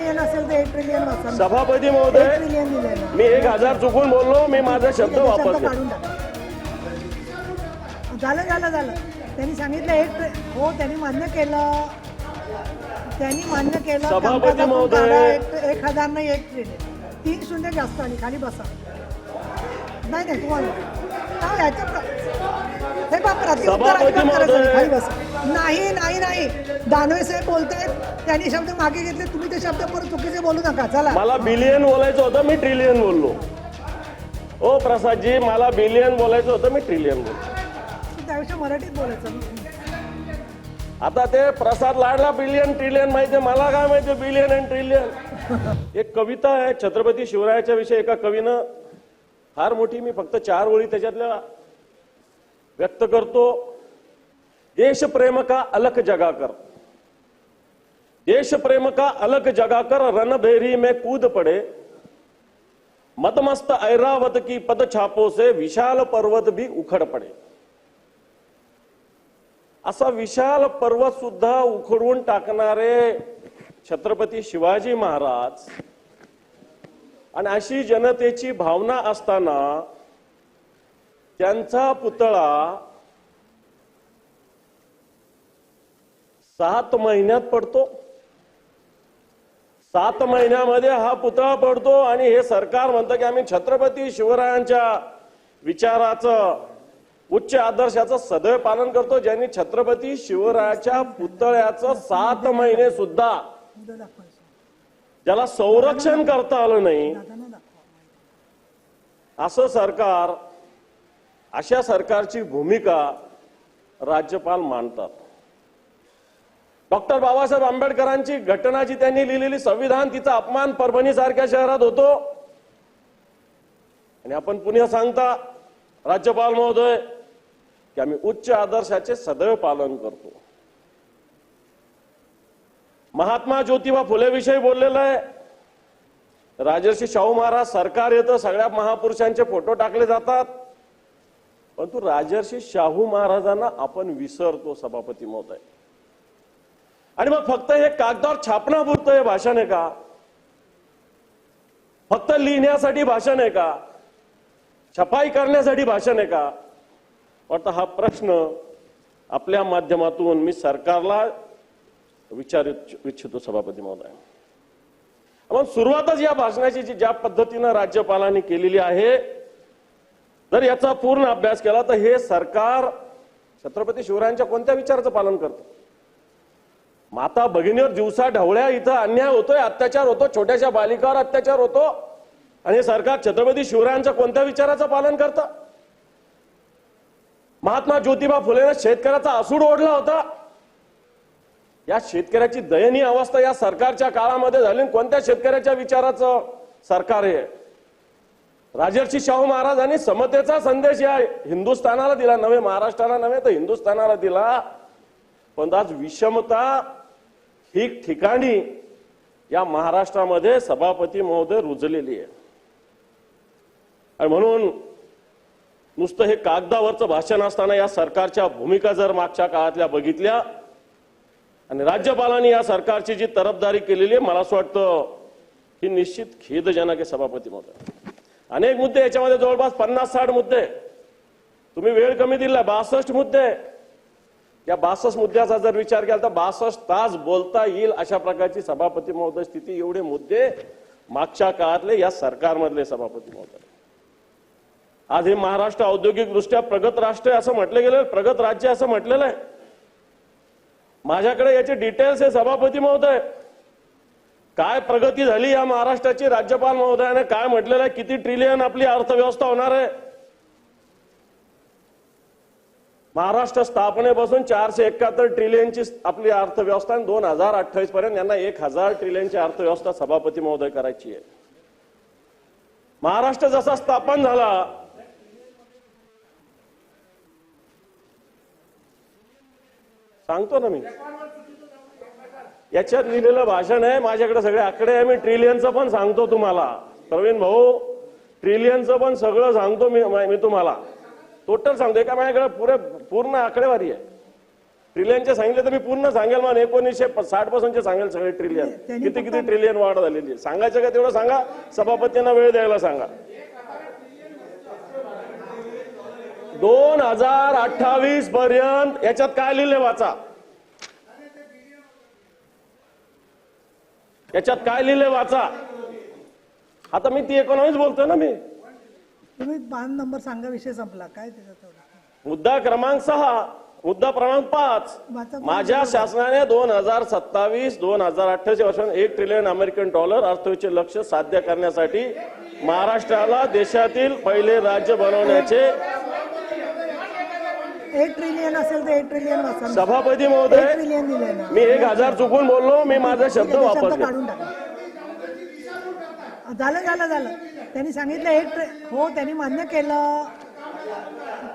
Trillion असेल तर एक ट्रिलियन सभापती एक महोदय ट्रिलियन मी एक हजार चुकून बोललो मी माझा शब्द वापरतो. शब्द काढून टाका. झालं झालं झालं. त्यांनी सांगितलं एक ट्रि- हो त्यांनी मान्य केलं. त्यांनी मान्य केलं. सभापती कामकाजातून महोदय. काढा, एक एक हजार नाही एक ट्रिलियन तीन शून्य जास्त आली खाली बसा. नाही नाही तुम्हाला हा, याच्या प्र- हे बा प्रतिउत्तर सभापती अजिबात करायचं. नाही, बसा. नाही नाही नाही. दानवे साहेब बोलतायत त्यांनी शब्द मागे घेतले तुम्ही ते शब्द परत चुकीचे बोलू नका. चला. मला बिलियन बोलायचं होतं मी ट्रिलियन बोललो. ओ प्रसादजी मला बिलियन बोलायचं होतं मी ट्रिलियन बोललो. त्याविषयी मराठीत बोलायचं. आता ते प्रसाद लाडला बिलियन ट्रिलियन माहिती मला काय माहिती बिलियन अँड ट्रिलियन एक कविता आहे छत्रपती शिवरायाच्या विषयी एका कवीनं फार मोठी मी फक्त चार ओळी त्याच्यातल्या व्यक्त करतो. देश प्रेम का अलख जगाकर. कर प्रेम का अलख जगा कर रणभेरी में कूद पड़े. मतमस्त ऐरावत की पद छापों से विशाल पर्वत भी उखड़ पड़े. असा विशाल पर्वत सुद्धा उखडून टाकणारे छत्रपती शिवाजी महाराज आणि अशी जनतेची भावना असताना त्यांचा पुतळा सात महिन्यात पडतो. सात महिन्यामध्ये हा पुतळा पडतो आणि हे सरकार म्हणतं की आम्ही छत्रपती शिवरायांच्या विचाराचं उच्च आदर्शाचं सदैव पालन करतो ज्यांनी छत्रपती शिवरायाच्या पुतळ्याचं सात महिने सुद्धा ज्याला संरक्षण करता आलं नाही. असं सरकार अशा सरकारची भूमिका राज्यपाल मानतात. डॉक्टर बाबासाहेब आंबेडकरांची घटना जी त्यांनी लिहिलेली संविधान तिचा अपमान परभणी सारख्या शहरात होतो. आणि आपण पुन्हा सांगता राज्यपाल महोदय की आम्ही उच्च आदर्शाचे सदैव पालन करतो. महात्मा ज्योतिबा फुलेविषयी बोललेलं आहे. राजर्षी शाहू महाराज सरकार येतं सगळ्या महापुरुषांचे फोटो टाकले जातात. परंतु राजर्षी शाहू महाराजांना आपण विसरतो सभापती महोदय. आणि मग फक्त हे कागदावर छापण्यापुरतं हे भाषण आहे का? फक्त लिहिण्यासाठी भाषण आहे का? छपाई करण्यासाठी भाषण आहे का? वाटतं हा प्रश्न आपल्या माध्यमातून मी सरकारला विचार इच्छितो सभापती महोदय. मग सुरुवातच या भाषणाची जी ज्या पद्धतीनं राज्यपालांनी केलेली आहे जर याचा पूर्ण अभ्यास केला तर हे सरकार छत्रपती शिवरायांच्या कोणत्या विचाराचं पालन करतं? माता भगिनीवर दिवसा ढवळ्या इथं अन्याय होतोय अत्याचार होतो छोट्याशा बालिकावर अत्याचार होतो आणि हे सरकार छत्रपती शिवरायांच्या कोणत्या विचाराचं पालन करतं? महात्मा ज्योतिबा फुलेनं शेतकऱ्याचा आसूड ओढला होता. या शेतकऱ्याची दयनीय अवस्था या सरकारच्या काळामध्ये झाली कोणत्या शेतकऱ्याच्या विचाराचं सरकार आहे राजर्षी शाहू महाराजांनी समतेचा संदेश या हिंदुस्थानाला दिला. नव्हे महाराष्ट्राला नव्हे तर हिंदुस्थानाला दिला. पण आज विषमता ठिकठिकाणी या महाराष्ट्रामध्ये सभापती महोदय रुजलेली आहे. आणि म्हणून नुसतं हे कागदावरचं भाषण असताना या सरकारच्या भूमिका जर मागच्या काळातल्या बघितल्या आणि राज्यपालांनी या सरकारची जी तरफदारी केलेली आहे मला असं वाटतं ही निश्चित खेदजनक आहे सभापती महोदय. अनेक मुद्दे याच्यामध्ये जवळपास पन्नास साठ मुद्दे. तुम्ही वेळ कमी दिला बासष्ट मुद्दे. या बासष्ट मुद्द्याचा जर विचार केला तर बासष्ट तास बोलता येईल अशा प्रकारची सभापती महोदय स्थिती. एवढे मुद्दे मागच्या काळातले या सरकारमधले सभापती महोदय. आज हे महाराष्ट्र औद्योगिकदृष्ट्या प्रगत राष्ट्र असं म्हटलं गेलं प्रगत राज्य असं म्हटलेलं आहे. माझ्याकडे याचे डिटेल्स हे सभापती महोदय. काय प्रगती झाली या महाराष्ट्राची? राज्यपाल महोदयाने काय म्हटलेलं आहे? किती ट्रिलियन आपली अर्थव्यवस्था होणार आहे? महाराष्ट्र स्थापनेपासून चारशे एकाहत्तर ट्रिलियनची आपली अर्थव्यवस्था आणि दोन हजार अठ्ठावीस पर्यंत यांना एक हजार ट्रिलियनची अर्थव्यवस्था सभापती महोदय करायची आहे. महाराष्ट्र जसा स्थापन झाला सांगतो ना मी. याच्यात लिहिलेलं भाषण आहे. माझ्याकडे सगळे आकडे आहे. मी ट्रिलियनचं पण सांगतो तुम्हाला. प्रवीण भाऊ ट्रिलियनचं पण सगळं सांगतो मी मी तुम्हाला. टोटल सांगतो. एका माझ्याकडे पुरे पूर्ण आकडेवारी आहे. ट्रिलियनचे सांगितले तर मी पूर्ण सांगेल. मग एकोणीसशे साठ पासूनचे सांगेल सगळे ट्रिलियन किती किती ट्रिलियन वाढ झालेली आहे. सांगायचं का तेवढं सांगा. सभापतींना वेळ द्यायला सांगा. दोन हजार अठ्ठावीस पर्यंत याच्यात काय लिहिले वाचा? याच्यात काय लिहिले वाचा आता मी ती एकोणावीस बोलतोय ना मी तुम्ही पान नंबर सांगा विषय संपला काय त्याच्यात? मुद्दा क्रमांक सहा मुद्दा क्रमांक पाच वाचा. माझ्या शासनाने दोन हजार सत्तावीस दोन हजार अठ्ठावीस वर्षात एक ट्रिलियन अमेरिकन डॉलर अर्थव्यवस्थेचे लक्ष साध्य करण्यासाठी महाराष्ट्राला देशातील पहिले राज्य बनवण्याचे एक ट्रिलियन असेल तर एक ट्रिलियन वाचा सभापती महोदय ट्रिलियन दिले ना. मी एक हजार चुकून बोललो मी माझा शब्द घेतो. काढून टाका. झालं झालं झालं. त्यांनी सांगितलं एक ट्रे- हो त्यांनी मान्य केलं.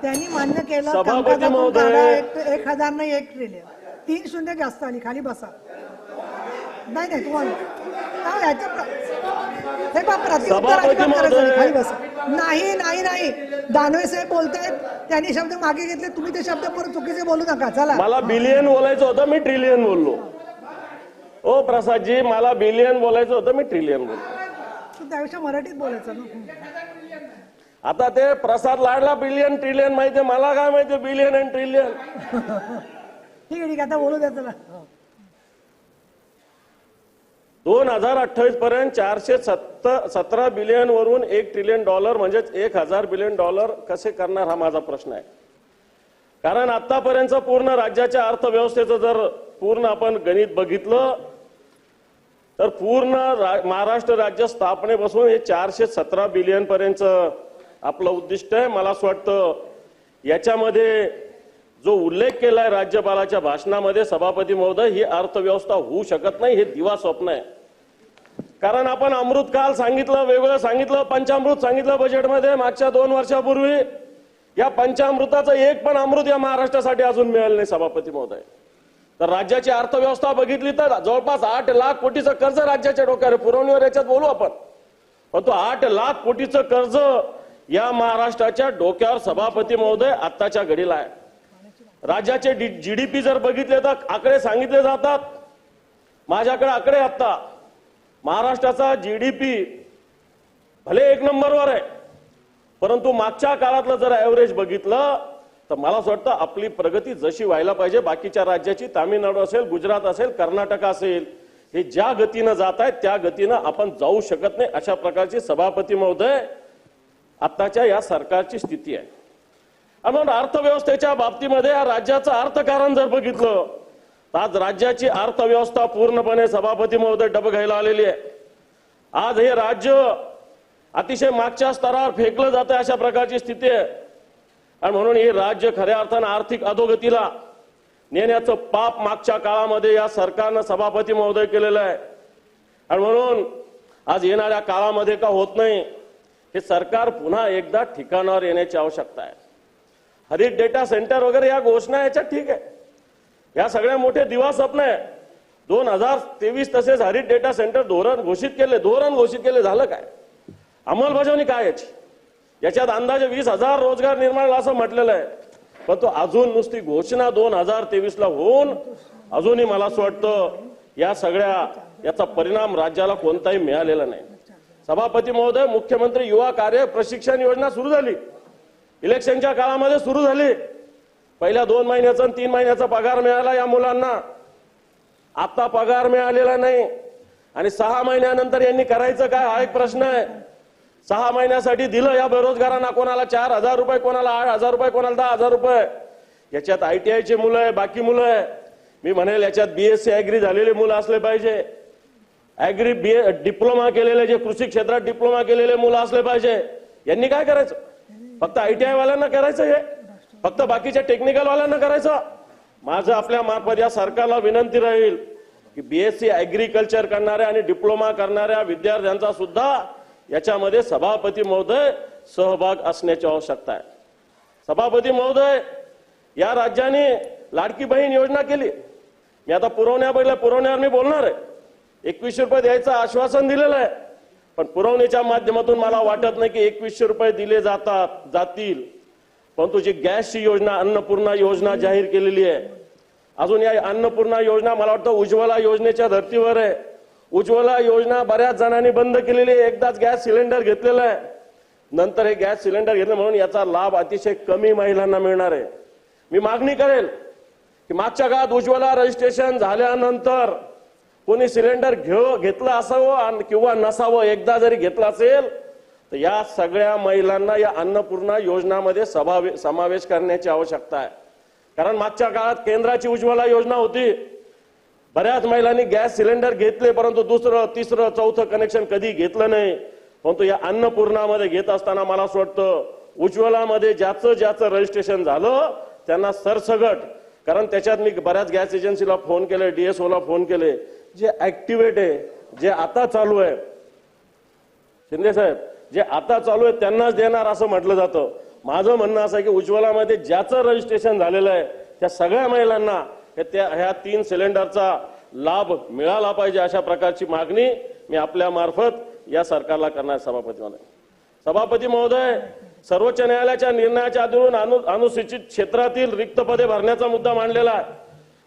त्यांनी मान्य केलं. सभापती कामकाजातून महोदय. काढा एक एक हजार नाही एक ट्रिलियन तीन शून्य जास्त आली खाली बसा. नाही नाही तुम्हाला. याच्या प्र- हे बा प्रत्युत्तर सभापती अजिबात करायचं नाही, महोदय. खाली बसा. नाही नाही नाही. दानवे साहेब बोलतायत त्यांनी शब्द मागे घेतले तुम्ही ते शब्द परत चुकीचे बोलू नका चला. मला बिलियन बोलायचं होतं मी ट्रिलियन बोललो. ओ प्रसादजी मला बिलियन बोलायचं होतं मी ट्रिलियन बोललो. त्यापेक्षा मराठीत बोलायचं ना. आता ते प्रसाद लाडला बिलियन ट्रिलियन माहितीये मला काय माहितीये बिलियन अँड ट्रिलियन ठीक आहे ठीक आहे आता बोलू द्या चला. दोन हजार अठ्ठावीस पर्यंत चारशे सत्तर सतरा बिलियन वरून एक ट्रिलियन डॉलर म्हणजेच एक हजार बिलियन डॉलर कसे करणार हा माझा प्रश्न आहे. कारण आतापर्यंत पूर्ण राज्याच्या अर्थव्यवस्थेचं जर पूर्ण आपण गणित बघितलं तर पूर्ण रा- महाराष्ट्र राज्य स्थापनेपासून हे चारशे सतरा बिलियन पर्यंत आपलं उद्दिष्ट आहे. मला असं वाटतं याच्यामध्ये जो उल्लेख केलाय राज्यपालाच्या भाषणामध्ये सभापती महोदय ही अर्थव्यवस्था होऊ शकत नाही हे दिवा स्वप्न आहे. कारण आपण अमृतकाल सांगितलं वेगळं सांगितलं पंचामृत सांगितलं बजेटमध्ये मागच्या दोन वर्षापूर्वी. या पंचामृताचं एक पण अमृत या महाराष्ट्रासाठी अजून मिळालं नाही सभापती महोदय. तर राज्याची अर्थव्यवस्था बघितली तर जवळपास आठ लाख कोटीचं कर्ज राज्याच्या डोक्यावर पुरवणीवर याच्यात बोलू आपण. परंतु आठ लाख कोटीचं कर्ज या महाराष्ट्राच्या डोक्यावर सभापती महोदय आत्ताच्या घडीला आहे. राज्याचे जीडीपी जर बघितले तर आकडे सांगितले जातात. माझ्याकडे आकडे आता महाराष्ट्राचा जी डी पी भले एक नंबरवर आहे परंतु मागच्या काळातलं जर ॲव्हरेज बघितलं तर मला असं वाटतं आपली प्रगती जशी व्हायला पाहिजे बाकीच्या राज्याची तामिळनाडू असेल गुजरात असेल कर्नाटक असेल हे ज्या गतीनं जात आहेत त्या गतीनं आपण जाऊ शकत नाही अशा प्रकारची सभापती महोदय आत्ताच्या या सरकारची स्थिती आहे. म्हणून अर्थव्यवस्थेच्या बाबतीमध्ये या राज्याचं अर्थकारण जर बघितलं आज राज्याची अर्थव्यवस्था पूर्णपणे सभापती महोदय डबघायला आलेली आहे. आज हे राज्य अतिशय मागच्या स्तरावर फेकलं जातं अशा प्रकारची स्थिती आहे. आणि म्हणून हे राज्य खऱ्या अर्थानं आर्थिक अधोगतीला नेण्याचं पाप मागच्या काळामध्ये या सरकारनं सभापती महोदय केलेलं आहे. आणि म्हणून आज येणाऱ्या काळामध्ये का होत नाही हे सरकार पुन्हा एकदा ठिकाणावर येण्याची आवश्यकता आहे. हरित डेटा सेंटर वगैरे या घोषणा याच्यात ठीक आहे. या सगळ्या मोठे दिवा स्वप्न आहे. दोन हजार तेवीस तसेच हरित डेटा सेंटर धोरण घोषित केले. धोरण घोषित केले. झालं काय? अंमलबजावणी काय याची? याच्यात अंदाजे वीस हजार रोजगार निर्माण असं म्हटलेलं आहे. पण तो अजून नुसती घोषणा दोन हजार तेवीस ला होऊन अजूनही मला असं वाटतं या सगळ्या याचा परिणाम राज्याला कोणताही मिळालेला नाही. सभापती महोदय मुख्यमंत्री युवा कार्य प्रशिक्षण योजना सुरू झाली. इलेक्शनच्या काळामध्ये सुरू झाली. पहिल्या दोन महिन्याचा आणि तीन महिन्याचा पगार मिळाला या मुलांना. आता पगार मिळालेला नाही. आणि सहा महिन्यानंतर यांनी करायचं काय हा एक प्रश्न आहे. सहा महिन्यासाठी दिलं या बेरोजगारांना कोणाला चार हजार रुपये कोणाला आठ हजार रुपये कोणाला दहा हजार रुपये. याच्यात आयटीआयची मुलं आहे बाकी मुलं आहे. मी म्हणेल याच्यात बीएससी अॅग्री झालेले मुलं असले पाहिजे. अॅग्री बी डिप्लोमा केलेले जे कृषी क्षेत्रात डिप्लोमा केलेले मुलं असले पाहिजे. यांनी काय करायचं? फक्त आयटीआय वाल्यांना करायचं हे. फक्त बाकीच्या टेक्निकलवाल्यांना करायचं. माझं आपल्या मार्फत या सरकारला विनंती राहील की बीएससी अॅग्रिकल्चर करणाऱ्या आणि डिप्लोमा करणाऱ्या विद्यार्थ्यांचा सुद्धा याच्यामध्ये सभापती महोदय सहभाग असण्याची आवश्यकता आहे. सभापती महोदय या राज्याने लाडकी बहीण योजना केली. मी आता पुरवण्या पुरवण्यावर मी बोलणार आहे. एकवीसशे रुपये द्यायचं आश्वासन दिलेलं आहे. पण पुरवणीच्या माध्यमातून मला वाटत नाही की एकवीसशे रुपये दिले जातात जातील. परंतु जी गॅसची योजना अन्नपूर्णा योजना जाहीर केलेली आहे. अजून या अन्नपूर्णा योजना मला वाटतं उज्ज्वला योजनेच्या धर्तीवर आहे. उज्ज्वला योजना बऱ्याच जणांनी बंद केलेली आहे. एकदाच गॅस सिलेंडर घेतलेला आहे. नंतर हे गॅस सिलेंडर घेतलं म्हणून याचा लाभ अतिशय कमी महिलांना मिळणार आहे. मी मागणी करेल की मागच्या काळात उज्ज्वला रजिस्ट्रेशन झाल्यानंतर कोणी सिलेंडर घेऊ घेतलं असावं किंवा नसावं एकदा जरी घेतलं असेल तर या सगळ्या महिलांना या अन्नपूर्णा योजनामध्ये सभावे समावेश करण्याची आवश्यकता आहे. कारण मागच्या काळात केंद्राची उज्ज्वला योजना होती. बऱ्याच महिलांनी गॅस सिलेंडर घेतले परंतु दुसरं तिसरं चौथं कनेक्शन कधी घेतलं नाही. परंतु या अन्नपूर्णामध्ये घेत असताना मला असं वाटतं उज्ज्वलामध्ये ज्याचं ज्याचं रजिस्ट्रेशन झालं त्यांना सरसगट. कारण त्याच्यात मी बऱ्याच गॅस एजन्सीला फोन केले डीएसओला फोन केले. जे ऍक्टिव्हेट आहे जे आता चालू आहे. शिंदे साहेब जे आता चालू आहे त्यांनाच देणार असं म्हटलं जातं. माझं म्हणणं असं आहे की उज्ज्वलामध्ये ज्याचं रजिस्ट्रेशन झालेलं आहे त्या सगळ्या महिलांना हे त्या ह्या तीन सिलेंडरचा लाभ मिळाला पाहिजे अशा प्रकारची मागणी मी आपल्या मार्फत या सरकारला करणार सभापती महोदय. सभापती महोदय सर्वोच्च न्यायालयाच्या निर्णयाच्या आधीन अनु अनुसूचित क्षेत्रातील रिक्त पदे भरण्याचा मुद्दा मांडलेला आहे.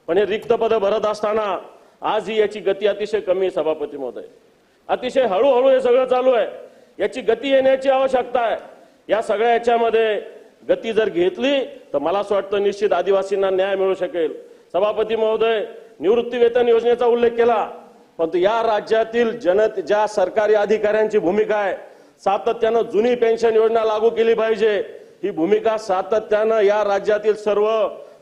पण हे रिक्त पदे भरत असताना आज ही याची गती अतिशय कमी आहे सभापती महोदय. अतिशय हळूहळू हे सगळं चालू आहे. याची गती येण्याची आवश्यकता आहे. या सगळ्या याच्यामध्ये गती जर घेतली तर मला असं वाटतं निश्चित आदिवासींना न्याय मिळू शकेल. सभापती महोदय निवृत्ती वेतन योजनेचा उल्लेख केला. परंतु या राज्यातील जनत ज्या सरकारी अधिकाऱ्यांची भूमिका आहे सातत्यानं जुनी पेन्शन योजना लागू केली पाहिजे. ही भूमिका सातत्यानं या राज्यातील सर्व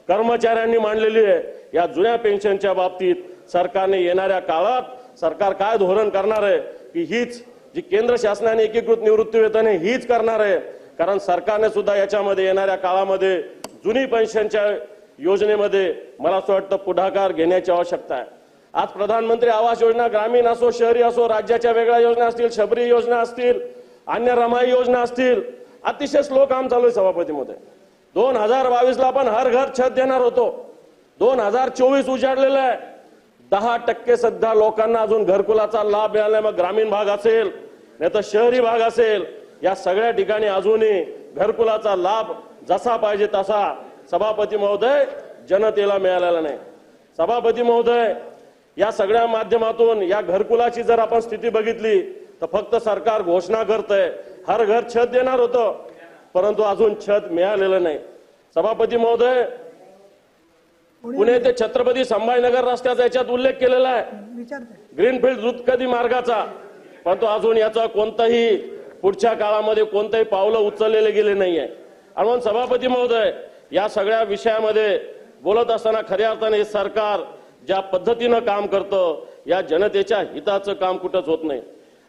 कर्मचाऱ्यांनी मांडलेली आहे. या जुन्या पेन्शनच्या बाबतीत सरकारने येणाऱ्या काळात सरकार काय धोरण करणार आहे की हीच जी केंद्र शासनाने एकीकृत निवृत्ती वेतन हीच करणार आहे. कारण सरकारने सुद्धा याच्यामध्ये येणाऱ्या काळामध्ये जुनी पेन्शनच्या योजनेमध्ये मला असं वाटतं पुढाकार घेण्याची आवश्यकता आहे. आज प्रधानमंत्री आवास योजना ग्रामीण असो शहरी असो राज्याच्या वेगळ्या योजना असतील शबरी योजना असतील अन्य रमाई योजना असतील अतिशय स्लो काम चालू आहे सभापतीमध्ये. दोन हजार बावीसला आपण हर घर छत देणार होतो. दोन हजार चोवीस उजाडलेलं आहे. दहा टक्के सध्या लोकांना अजून घरकुलाचा लाभ मिळाला मग ग्रामीण भाग असेल नाही तर शहरी भाग असेल या सगळ्या ठिकाणी अजूनही घरकुलाचा लाभ जसा पाहिजे तसा सभापती महोदय जनतेला मिळालेला नाही. सभापती महोदय या सगळ्या माध्यमातून या घरकुलाची जर आपण स्थिती बघितली तर फक्त सरकार घोषणा करतंय हर घर छत देणार होतं परंतु अजून छत मिळालेलं नाही. सभापती महोदय पुणे ते छत्रपती संभाजीनगर रस्त्याचा याच्यात उल्लेख केलेला आहे. ग्रीनफील्ड द्रुतगती मार्गाचा? परंतु अजून याचा कोणताही पुढच्या काळामध्ये कोणताही पावलं उचललेले गेले नाहीये. आणि म्हणून सभापती महोदय या सगळ्या विषयामध्ये बोलत असताना खऱ्या अर्थाने हे सरकार ज्या पद्धतीनं काम करतं या जनतेच्या हिताचं काम कुठंच होत नाही.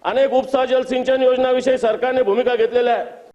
अनेक उपसा जलसिंचन योजनाविषयी सरकारने भूमिका घेतलेल्या आहे.